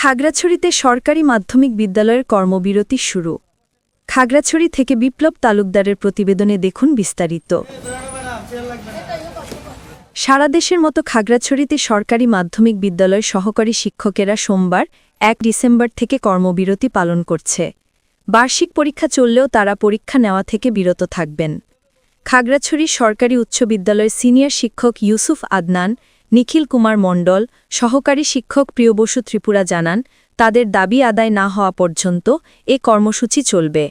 খাগড়াছড়িতে সরকারি মাধ্যমিক বিদ্যালয়ের কর্মবিরতি শুরু। খাগড়াছড়ি থেকে বিপ্লব তালুকদারের প্রতিবেদনে দেখুন বিস্তারিত। সারা দেশের মতো খাগড়াছড়িতে সরকারি মাধ্যমিক বিদ্যালয় সহকারী শিক্ষকেরা সোমবার, এক ডিসেম্বর থেকে কর্মবিরতি পালন করছে। বার্ষিক পরীক্ষা চললেও তারা পরীক্ষা নেওয়া থেকে বিরত থাকবেন। খাগড়াছড়ি সরকারি উচ্চ বিদ্যালয়ের সিনিয়র শিক্ষক ইউসুফ আদনান নিখিল কুমার মণ্ডল, সহকারী শিক্ষক প্রিয়বসু ত্রিপুরা জানান, তাদের দাবি আদায় না হওয়া পর্যন্ত এ কর্মসূচি চলবে।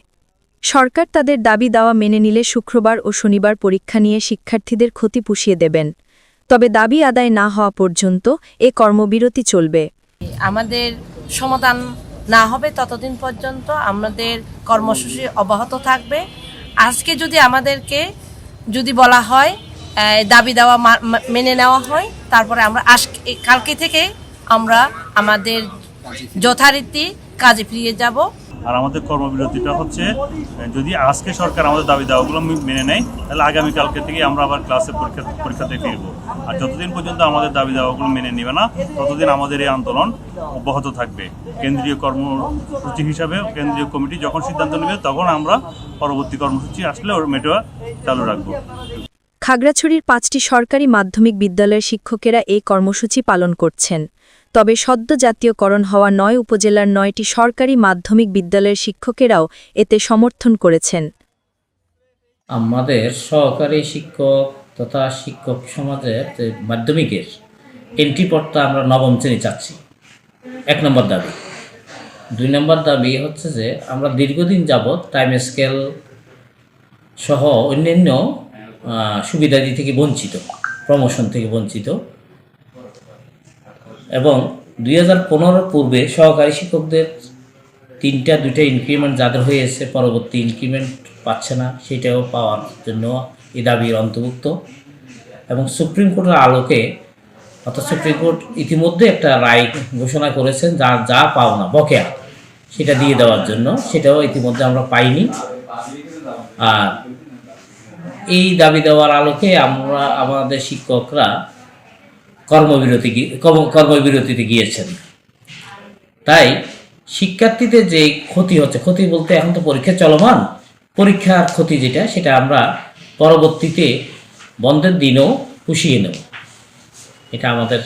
সরকার তাদের দাবি দাওয়া মেনে নিলে শুক্রবার ও শনিবার পরীক্ষা নিয়ে শিক্ষার্থীদের ক্ষতি পুষিয়ে দেবেন। তবে দাবি আদায় না হওয়া পর্যন্ত এ কর্মবিরতি চলবে। আমাদের সমাধান না হবে ততদিন পর্যন্ত আমাদের কর্মসূচি অব্যাহত থাকবে। আজকে যদি আমাদেরকে যদি বলা হয় দাবি দেওয়া মেনে নেওয়া হয়। তারপরে আমরা আজকে কালকে থেকে আমরা আমাদের যথারীতি কাজে ফিরিয়ে যাব। আর আমাদের কর্মবিরতিটা হচ্ছে, যদি আজকে সরকার আমাদের দাবি দাওয়াগুলো মেনে নেয়, তাহলে আগামীকালকে থেকে আমরা আবার ক্লাসে পরীক্ষা, পরীক্ষাতে ফিরব। আর যতদিন পর্যন্ত আমাদের দাবি দাওয়াগুলো মেনে নেবে না, ততদিন আমাদের এই আন্দোলন অব্যাহত থাকবে। কেন্দ্রীয় কর্মসূচি হিসাবে কেন্দ্রীয় কমিটি যখন সিদ্ধান্ত নেবে, তখন আমরা পরবর্তী কর্মসূচি আসলে ওর মেটোয়া চালু রাখব। খাগড়াছড়ির পাঁচটি সরকারি মাধ্যমিক বিদ্যালয়ের শিক্ষকেরা এই কর্মসূচি পালন করছেন। তবে সদ্য জাতীয়করণ হওয়া নয় উপজেলার নয়টি সরকারি মাধ্যমিক বিদ্যালয়ের শিক্ষকেরাও এতে সমর্থন করেছেন। আমাদের সহকারী শিক্ষক তথা শিক্ষক সমাজের মাধ্যমিকের এন্ট্রি পদটা আমরা নবম শ্রেণি চাচ্ছি। এক নম্বর দাবি। দুই নম্বর দাবি হচ্ছে যে, আমরা দীর্ঘদিন যাবৎ টাইম স্কেল সহ অন্যান্য সুবিধাদি থেকে বঞ্চিত প্রমোশন থেকে বঞ্চিত। এবং দুই হাজার পূর্বে সহকারী শিক্ষকদের তিনটা, দুইটা ইনক্রিমেন্ট যাদের হয়েছে পরবর্তী ইনক্রিমেন্ট পাচ্ছে না, সেটাও পাওয়ার জন্য এই দাবির অন্তর্ভুক্ত। এবং সুপ্রিম কোর্টের আলোকে, অর্থাৎ সুপ্রিম কোর্ট ইতিমধ্যে একটা রায় ঘোষণা করেছেন, যা যা পাওনা, বকেয়া, সেটা দিয়ে দেওয়ার জন্য, সেটাও ইতিমধ্যে আমরা পাইনি। আর এই দাবি দেওয়ার আলোকে আমরা, আমাদের শিক্ষকরা কর্মবিরতি কর্মবিরতিতে গিয়েছেন। তাই শিক্ষার্থীদের যে ক্ষতি হচ্ছে, ক্ষতি বলতে এখন তো পরীক্ষা চলমান, পরীক্ষার ক্ষতি যেটা, সেটা আমরা পরবর্তীতে বন্ধের দিনও পুষিয়ে নেব। এটা আমাদের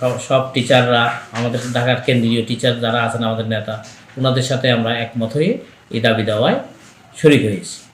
সব- সব টিচাররা, আমাদের ঢাকার কেন্দ্রীয় টিচার যারা আছেন, আমাদের নেতা ওনাদের সাথে আমরা একমত হয়ে এই দাবি দেওয়ায় শরিক হয়েছি।